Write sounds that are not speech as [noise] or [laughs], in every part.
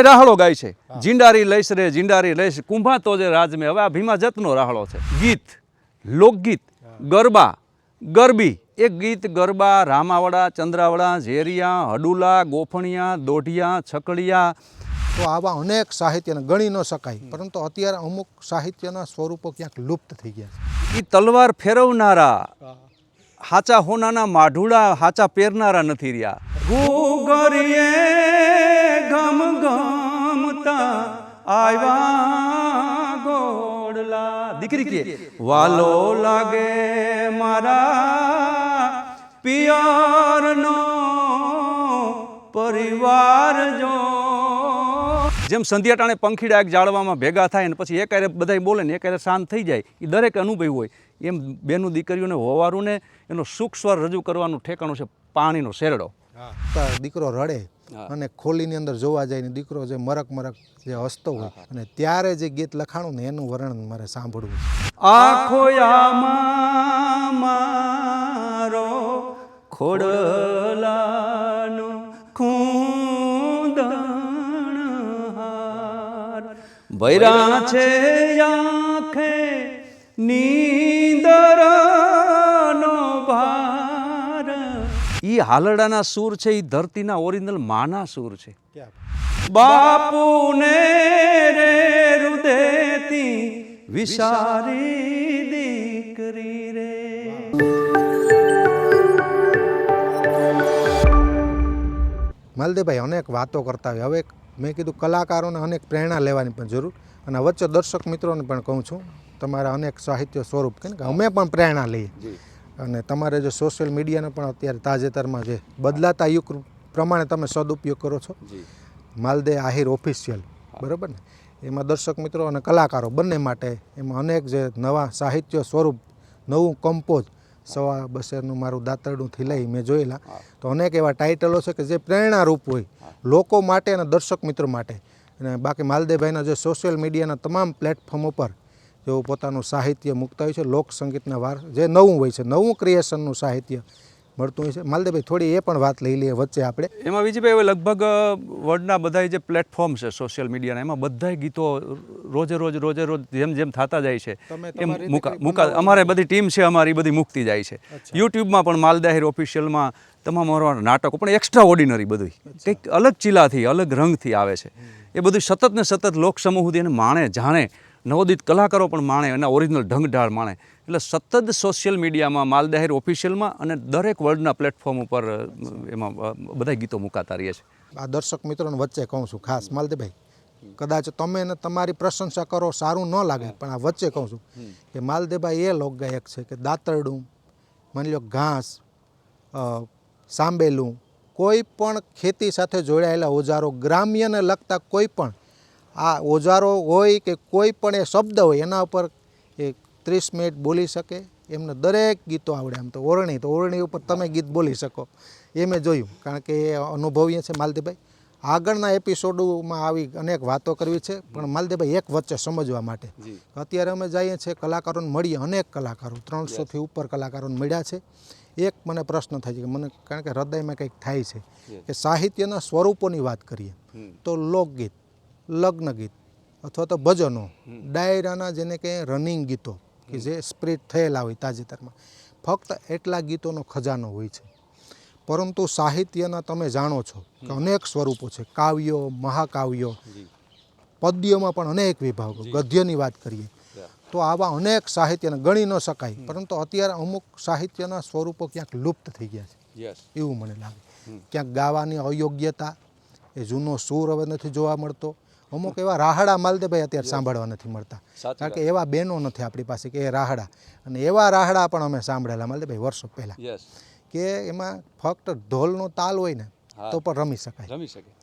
તોય રાહળો ગાય છે? જીંડારી લઈશ રે જીંડારી લઈશ. કુંભા તો જે રાજમે હવે આ ભીમા જતનો રાહળો છે. ગીત લોકગીત ગરબા ગરબી. એ ગીત ગરબા રામાવડા ચંદ્રાવડા ઝેરિયા હડુલા ગોફણિયા દોઢિયા છકડિયા. તો આવા અનેક સાહિત્યને ગણી ન શકાય પરંતુ અત્યારે અમુક સાહિત્યના સ્વરૂપો ક્યાંક લુપ્ત થઈ ગયા છે. એ તલવાર ફેરવનારા હાચા હોનાના માઢુડા, હાચા પહેરનારા નથી રહ્યા. ગુગરીએ ગમ ગમતા આવ્યા ગોડલા દીકરી કે, વાલો લાગે મારા પિયરનો પરિવાર જો જેમ સંધ્યાટાણે પંખીડા એક જાળવામાં ભેગા થાય ને પછી એકારે બધા બોલે ને એક શાંત થઈ જાય એ દરેક અનુભવ હોય. એમ બેનું દીકરીઓને હોવારું એનો સુખ સ્વર રજૂ કરવાનું ઠેકાણું છે પાણીનો શેરડો. દીકરો રડે અને ખોલીની અંદર જોવા જાય ને દીકરો જે મરક મરક જે હસતો હોય અને ત્યારે જે ગીત લખાણું ને એનું વર્ણન મારે સાંભળવું. આખો મારો ખોડલાનો ખૂંદણહાર ભૈરા છે આંખે નીંદરનો ભાર. ઈ હાલડાના સૂર છે ઈ ધરતીના ઓરિજિનલ માના સૂર છે. બાપુને રે રુદેતી વિસારી દીકરી રે. માલદેભાઈ અનેક વાતો કરતા હોય. હવે મેં કીધું કલાકારોને અનેક પ્રેરણા લેવાની પણ જરૂર અને વચ્ચે દર્શક મિત્રોને પણ કહું છું તમારા અનેક સાહિત્ય સ્વરૂપ કેમ કે અમે પણ પ્રેરણા લઈએ. અને તમારે જે સોશિયલ મીડિયાનો પણ અત્યારે તાજેતરમાં જે બદલાતા યુગ પ્રમાણે તમે સદુપયોગ કરો છો. માલદે આહિર ઓફિશિયલ બરાબર ને? એમાં દર્શક મિત્રો અને કલાકારો બંને માટે એમાં અનેક જે નવા સાહિત્ય સ્વરૂપ નવું કમ્પોઝ સવા બસેરનું મારું દાતરડુંથી લઈ મેં જોયેલા. તો અનેક એવા ટાઇટલો છે કે જે પ્રેરણારૂપ હોય, લોકો માટે અને દર્શક મિત્રો માટે. અને બાકી માલદેભાઈના જે સોશિયલ મીડિયાના તમામ પ્લેટફોર્મ ઉપર જેઓ પોતાનું સાહિત્ય મૂકતા હોય છે લોક સંગીતના વાર જે નવું હોય છે, નવું ક્રિએશનનું સાહિત્ય મળતું હોય છે. માલદેભાઈ થોડી એ પણ વાત લઈ લઈએ વચ્ચે આપણે. એમાં વિજયભાઈ હવે લગભગ વર્લ્ડના બધા જે પ્લેટફોર્મ છે સોશિયલ મીડિયાના એમાં બધા ગીતો રોજે રોજ રોજે રોજ જેમ જેમ થતા જાય છે તમે એમ મૂકા મૂકા અમારે બધી ટીમ છે અમારી બધી મૂકતી જાય છે. યુટ્યુબમાં પણ માલદાહિર ઓફિશિયલમાં તમામ અમારા નાટકો પણ એક્સ્ટ્રા ઓર્ડિનરી બધું કંઈક અલગ ચીલાથી અલગ રંગથી આવે છે. એ બધું સતત ને સતત લોકસમૂહ સુધી એને માણે જાણે નવોદિત કલાકારો પણ માણે એના ઓરિજિનલ ઢંગઢાળ માણે. એટલે સતત સોશિયલ મીડિયામાં માલદાહેર ઓફિશિયલમાં અને દરેક વર્લ્ડના પ્લેટફોર્મ ઉપર એમાં બધા ગીતો મુકાતા રહીએ છે આ દર્શક મિત્રોને વચ્ચે કહું છું ખાસ માલદેભાઈ કદાચ તમે ને તમારી પ્રશંસા કરો સારું ન લાગે પણ આ વચ્ચે કહું છું કે માલદેભાઈ એ લોકગાયક છે કે દાતરડું માની લો ઘાસ સાંબેલું કોઈ પણ ખેતી સાથે જોડાયેલા ઓજારો ગ્રામ્યને લગતા કોઈ પણ આ ઓજારો હોય કે કોઈ પણ એ શબ્દ હોય એના ઉપર એ ત્રીસ મિનિટ બોલી શકે. એમને દરેક ગીતો આવડે આમ તો ઓરણી તો ઓરણી ઉપર તમે ગીત બોલી શકો. એ મેં જોયું કારણ કે એ અનુભવીએ છે માલતીભાઈ. આગળના એપિસોડોમાં આવી અનેક વાતો કરવી છે પણ માલદેભાઈ એક વચ્ચે સમજવા માટે. અત્યારે અમે જઈએ છીએ કલાકારોને મળીએ અનેક કલાકારો ત્રણસોથી ઉપર કલાકારોને મળ્યા છે. એક મને પ્રશ્ન થાય છે કે મને કારણ કે હૃદયમાં કંઈક થાય છે કે સાહિત્યના સ્વરૂપોની વાત કરીએ તો લોકગીત લગ્ન ગીત અથવા તો ભજનો ડાયરાના જેને કહે રનિંગ ગીતો કે જે સ્પ્રેડ થયેલા હોય તાજેતરમાં. ફક્ત એટલા ગીતોનો ખજાનો હોય છે. પરંતુ સાહિત્યના તમે જાણો છો કે અનેક સ્વરૂપો છે. કાવ્યો મહાકાવ્યો પદ્યોમાં પણ અનેક વિભાગો. ગદ્યની વાત કરીએ તો આવા અનેક સાહિત્યને ગણી ન શકાય પરંતુ અત્યારે અમુક સાહિત્યના સ્વરૂપો ક્યાંક લુપ્ત થઈ ગયા છે. એવું મને લાગે. ક્યાંક ગાવાની અયોગ્યતા એ જૂનો સૂર હવે નથી જોવા મળતો. અમુક એવા રાહડા માલદેભાઈ અત્યારે સાંભળવા નથી મળતા. કારણ કે એવા બેનો નથી આપણી પાસે કે એ રાહડા. અને એવા રાહડા પણ અમે સાંભળેલા માલદેભાઈ વર્ષો પહેલાં. કે એમાં ફક્ત ઢોલનો તાલ હોય ને તો પણ રમી શકાય. રમી શકાય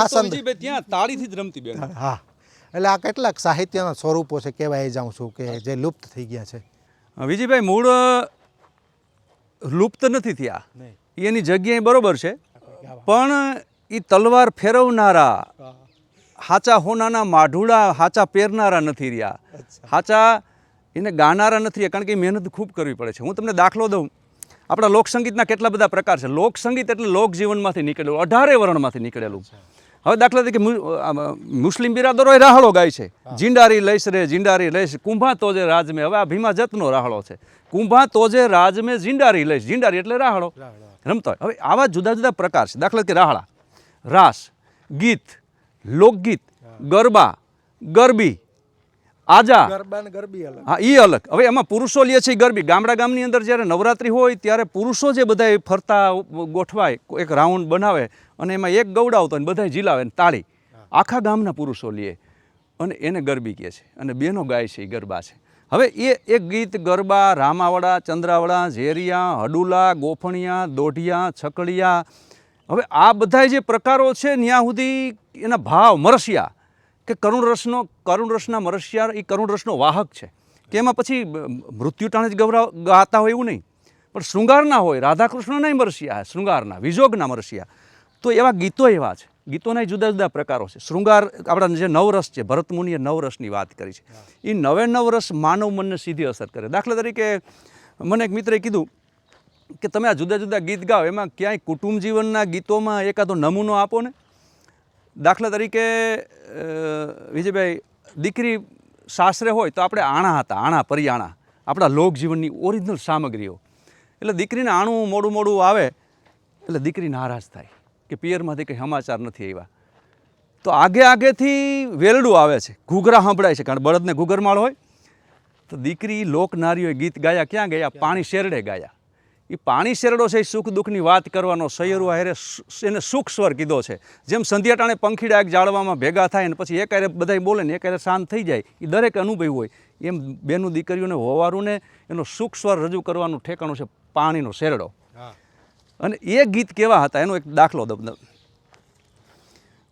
આ સમજી. વિજયભાઈ ત્યાં તાળીથી જ રમતી બેન હા. એટલે આ કેટલાક સાહિત્યના સ્વરૂપો છે કહેવાય જાઉં છું કે જે લુપ્ત થઈ ગયા છે. વિજયભાઈ મૂળ લુપ્ત નથી થયા. એની જગ્યાએ બરોબર છે. પણ એ તલવાર ફેરવનારા હાચા હોનાના માઢુડા હાચા પહેરનારા નથી રહ્યા. હાચા એને ગાનારા નથી રહ્યા કારણ કે મહેનત ખૂબ કરવી પડે છે. હું તમને દાખલો દઉં. આપણા લોકસંગીતના કેટલા બધા પ્રકાર છે. લોકસંગીત એટલે લોકજીવનમાંથી નીકળેલું અઢારે વર્ણમાંથી નીકળેલું. હવે દાખલા તરીકે મુસ્લિમ બિરાદરો રાહળો ગાય છે. જિંડારી લઈશ રે જિંડારી લઈશ કુંભા તોજે રાજમે. હવે આ ભીમા જતનો રાહળો છે. કુંભા તોજે રાજમે જિંડારી લઈશ. જિંડારી એટલે રાહળો. રમતો. હવે આવા જુદા જુદા પ્રકાર છે. દાખલા તરીકે રાહળા રાસ ગીત લોકગીત ગરબા ગરબી આજા. હા એ અલગ. હવે એમાં પુરુષો લે છે ગરબી. ગામડા ગામની અંદર જ્યારે નવરાત્રિ હોય ત્યારે પુરુષો જે બધા ફરતા ગોઠવાય એક રાઉન્ડ બનાવે અને એમાં એક ગવડાવતો અને બધા જીલાવે ને તાળી. આખા ગામના પુરુષો લે અને એને ગરબી કહે છે. અને બેનો ગાય છે એ ગરબા છે. હવે એ એક ગીત ગરબા રામાવડા ચંદ્રાવડા ઝેરિયા હડુલા ગોફણિયા દોઢિયા છકડિયા હવે આ બધા જે પ્રકારો છે ત્યાં સુધી એના ભાવ મરસિયા, કે કરુણ રસનો, કરુણ રસના મરસિયા એ કરુણ રસનો વાહક છે. કે એમાં પછી મૃત્યુટાણે મૃત્યુ ટાણે જ ગૌરવ ગાતા હોય એવું નહીં. પણ શૃંગારના હોય, રાધાકૃષ્ણના મરસિયા શૃંગારના, વિજોગના મરસિયા. તો એવા ગીતો એવા છે. ગીતોના જુદા જુદા પ્રકારો છે. શૃંગાર, આપણા જે નવરસ છે ભરતમુનિએ નવરસની વાત કરી છે. એ નવે નવરસ માનવ મનને સીધી અસર કરે. દાખલા તરીકે મને એક મિત્રે કીધું કે તમે આ જુદા જુદા ગીત ગાઓ, એમાં ક્યાંય કુટુંબ જીવનના ગીતોમાં એકાદો નમૂનો આપો ને? દાખલા તરીકે વિજયભાઈ, દીકરી સાસરે હોય તો આપણે આણા હતા, આણા પરિયાણા આપણા લોકજીવનની ઓરિજિનલ સામગ્રીઓ. એટલે દીકરીને આણું મોડું મોડું આવે, એટલે દીકરી નારાજ થાય કે પિયરમાંથી કંઈ સમાચાર નથી આવ્યા. તો આગે આગેથી વેલડું આવે છે, ઘૂઘરા સંભળાય છે, કારણ બળદને ઘૂઘરમાળ હોય. તો દીકરી લોકનારીઓએ ગીત ગાયા ક્યાં ગયા? પાણી શેરડે ગાયા. એ પાણી શેરડો છે એ સુખ દુઃખની વાત કરવાનો સૈયરુ હારે એને સુખ સ્વર કીધો છે. જેમ સંધ્યાટાણે પંખીડા એક જાળવામાં ભેગા થાય ને પછી એક હારે બધાય બોલે ને એક હારે શાંત થઈ જાય એ દરેક અનુભવ હોય. એમ બેનું દીકરીઓને હોવારુંને એનો સુખ સ્વર રજૂ કરવાનું ઠેકાણું છે પાણીનો શેરડો. અને એ ગીત કેવા હતા? એનો એક દાખલો દબ.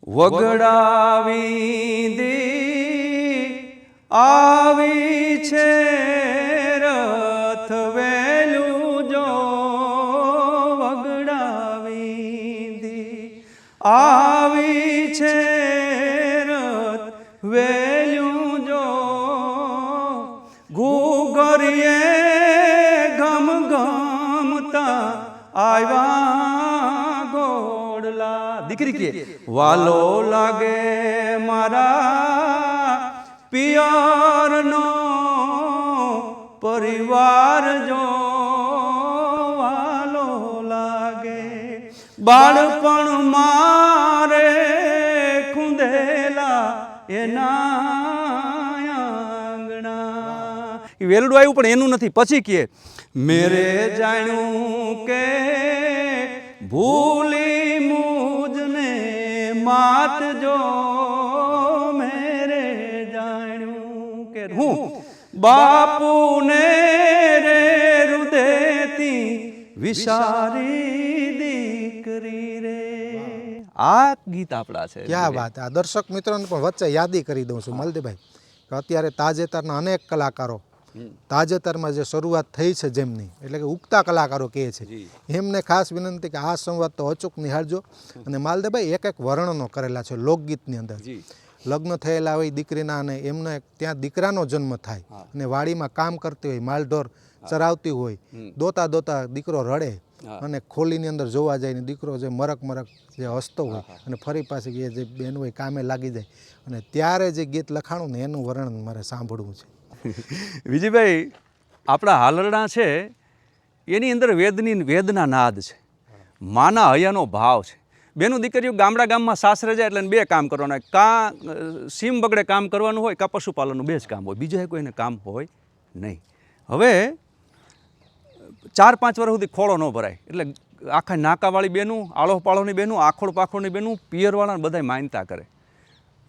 વગડાવી દી આવી છે ગોડલા દીકરી કે વાલો લાગે મારા પિયરનો પરિવાર જો વાલો લાગે. બાળપણ મારે ખૂંદેલા એના આંગણા. વેલડું આવ્યું પણ એનું નથી. પછી કહે મેરે જાણ્યું કે ભૂલી મુજને માત જો મેરે જાણ્યું કે હું બાપુને રે રુદેતી વિશારી દીકરી રે. આ ગીત આપણા છે. ક્યાં વાત. આ દર્શક મિત્રોને પણ વચ્ચે યાદી કરી દઉં છું મલદીભાઈ કે અત્યારે તાજેતરના અનેક કલાકારો તાજેતરમાં જે શરૂઆત થઈ છે જેમની એટલે કે ઉગતા કલાકારો કહે છે એમને ખાસ વિનંતી કે આ સંવાદ તો અચૂક નિહાળજો. અને માલદેભાઈ એક એક વર્ણનો કરેલા છે લોકગીતની અંદર. લગ્ન થયેલા હોય દીકરીના અને એમને ત્યાં દીકરાનો જન્મ થાય. અને વાડીમાં કામ કરતી હોય માલઢોર ચરાવતી હોય દોતા દોતા દીકરો રડે અને ખોલીની અંદર જોવા જાય ને દીકરો જે મરક મરક જે હસતો હોય અને ફરી પાછી જે બેન હોય કામે લાગી જાય. અને ત્યારે જે ગીત લખાણું ને એનું વર્ણન મારે સાંભળવું છે. [laughs] વિજયભાઈ, આપણા હાલરડા છે, એની અંદર વેદની, વેદના નાદ છે. માના હૈયાનો ભાવ છે. બેનું દીકરીઓ ગામડા ગામમાં સાસરે જાય એટલે બે કામ કરવાના. કાં સીમ બગડે કામ કરવાનું હોય, કાં પશુપાલનનું, બે જ કામ હોય. બીજા કોઈને કામ હોય નહીં. હવે, ચાર પાંચ વર્ષ સુધી ખોળો ન ભરાય. એટલે આખા નાકાવાળી બેનું આળો પાળોની બેનું આખોડ પાખોડની બેનું, પિયરવાળાને બધાય માનતા કરે.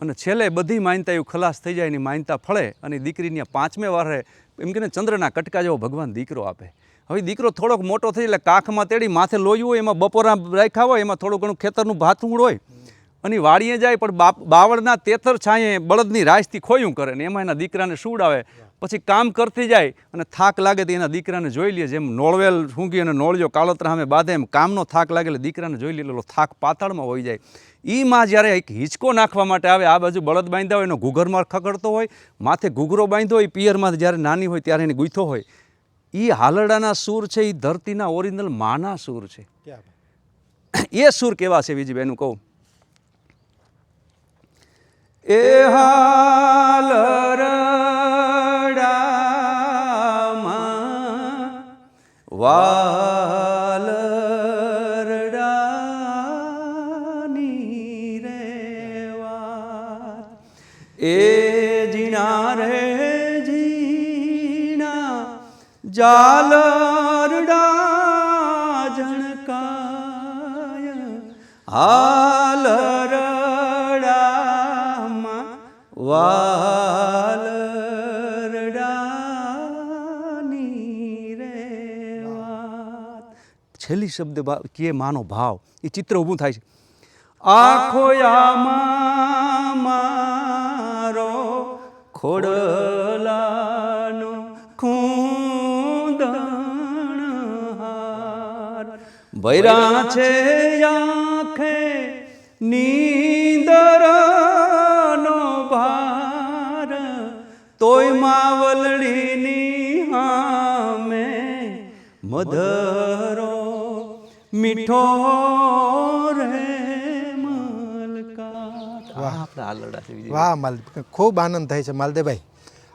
અને છેલ્લે બધી માનતા એવું ખલાસ થઈ જાય એની માનતા ફળે અને દીકરીને પાંચમે વારે એમ કે ચંદ્રના કટકા જેવો ભગવાન દીકરો આપે. હવે દીકરો થોડોક મોટો થઈ એટલે કાખમાં તેડી માથે લોહી હોય, એમાં બપોરા રાખ્યા હોય, એમાં થોડું ઘણું ખેતરનું ભાથું હોય. અને વાળીએ જાય પણ બાવળના તેતર છાંયે બળદની રાસથી ખોયું કરે ને એમાં એના દીકરાને સુડાવે પછી કામ કરતી જાય અને થાક લાગે તો એના દીકરાને જોઈ લે જેમ નોળવેલ સૂંઘી અને નોળ્યો કાળોતરા સામે બાંધે એમ કામનો થાક લાગે એટલે દીકરાને જોઈ લેલો થાક પાતાળમાં હોઈ જાય. એ માં જ્યારે એક હિંચકો નાખવા માટે આવે આ બાજુ બળદ બાંધ્યા હોય એનો ઘૂઘરમાં ખખડતો હોય માથે ઘૂઘરો બાંધ્યો હોય પિયરમાં જ્યારે નાની હોય ત્યારે એને ગૂંથો હોય. એ હાલરડાના સૂર છે એ ધરતીના ઓરિજિનલ માના સૂર છે. એ સૂર કેવા છે બીજી બેનું કહું? એ હાલ વાલ રડાની રે વાત. એ જીણા રે જીણા જાલરડા જણકાય. હાલ છેલ્લી શબ્દ કે માનો ભાવ. એ ચિત્ર ઊભું થાય છે. આખો મારો ખોડલાનો ખૂંદણ હાર. ભૈરા છે આંખે નીંદરનો ભાર. તોય માવલડીની હામે મધરો મીઠો વાહ. માલ ખૂબ આનંદ થાય છે માલદેભાઈ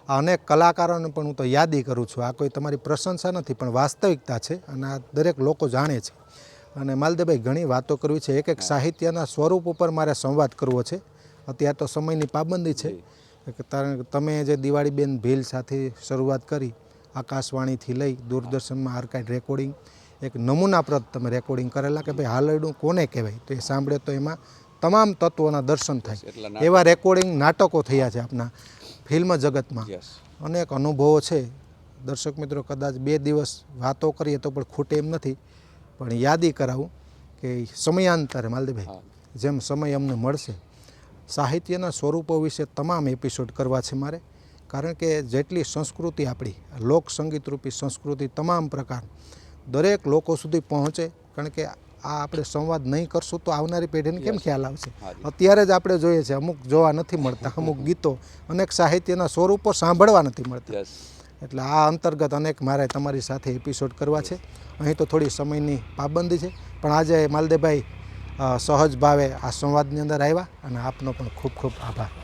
આ અનેક કલાકારોને પણ હું તો યાદી કરું છું. આ કોઈ તમારી પ્રશંસા નથી પણ વાસ્તવિકતા છે અને આ દરેક લોકો જાણે છે. અને માલદેભાઈ ઘણી વાતો કરવી છે. એક એક સાહિત્યના સ્વરૂપ ઉપર મારે સંવાદ કરવો છે. અત્યારે તો સમયની પાબંદી છે. કારણ કે તમે જે દિવાળીબેન ભીલ સાથે શરૂઆત કરી આકાશવાણીથી લઈ દૂરદર્શનમાં આર્કાઇડ રેકોર્ડિંગ એક નમૂનાપ્રદ તમે રેકોર્ડિંગ કરેલા કે ભાઈ હાલરડું કોને કહેવાય? તો એ સાંભળે તો એમાં તમામ તત્વોના દર્શન થાય. એવા રેકોર્ડિંગ નાટકો થયા છે આપણા ફિલ્મ જગતમાં. અનેક અનુભવો છે. દર્શક મિત્રો કદાચ બે દિવસ વાતો કરીએ તો પણ ખૂટે એમ નથી. પણ યાદી કરાવું કે સમયાંતરે માલદીભાઈ જેમ સમય અમને મળશે સાહિત્યના સ્વરૂપો વિશે તમામ એપિસોડ કરવા છે મારે. કારણ કે જેટલી સંસ્કૃતિ આપણી લોક સંગીત રૂપી સંસ્કૃતિ તમામ પ્રકાર દરેક લોકો સુધી પહોંચે કારણ કે આ આપણે સંવાદ નહીં કરશું તો આવનારી પેઢીને કેમ ખ્યાલ આવશે? અત્યારે જ આપણે જોઈએ છે અમુક જોવા નથી મળતા અમુક ગીતો અનેક સાહિત્યના સ્વરૂપો સાંભળવા નથી મળતા. એટલે આ અંતર્ગત અનેક મારે તમારી સાથે એપિસોડ કરવા છે. અહીં તો થોડી સમયની પાબંદી છે પણ આજે માલદેભાઈ સહજ ભાવે આ સંવાદની અંદર આવ્યા અને આપનો પણ ખૂબ ખૂબ આભાર.